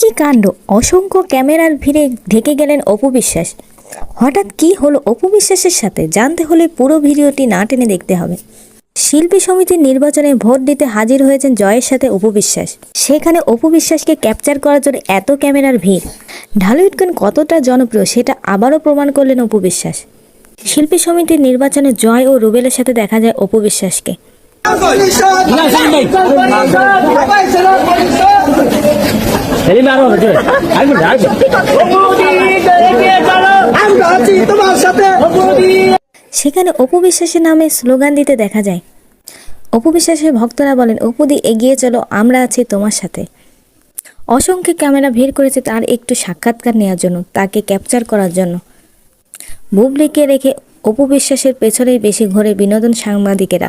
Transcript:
কি কাণ্ড অসংখ্য ক্যামেরার ভিড়ে ঢেকে গেলেন অপু বিশ্বাস হঠাৎ কি হলো অপু বিশ্বাসের সাথে জানতে হলে পুরো ভিডিওটি না টেনে দেখতে হবে শিল্পী সমিতির নির্বাচনে ভোট দিতে হাজির হয়েছেন জয়ের সাথে অপু বিশ্বাস সেখানে অপু বিশ্বাসকে ক্যাপচার করার জন্য এত ক্যামেরার ভিড় ঢালিউড গান কতটা জনপ্রিয় সেটা আবারও প্রমাণ করলেন অপু বিশ্বাস শিল্পী সমিতির নির্বাচনে জয় ও রুবেলের সাথে দেখা যায় অপু বিশ্বাসকে হবে চলে আসবেন আসবেন আমরা তোমার সাথে সেখানে অপু বিশ্বাসের নামে স্লোগান দিতে দেখা যায়। অপু বিশ্বাসের ভক্তরা বলেন অপুদি এগিয়ে চলো, আমরা আছি তোমার সাথে। অসংখ্য ক্যামেরা ভিড় করেছে তার একটু সাক্ষাৎকার নেওয়ার জন্য, তাকে ক্যাপচার করার জন্য। বুবলিকে রেখে অপু বিশ্বাসের পেছনেই বেশি ঘোরে বিনোদন সাংবাদিকেরা।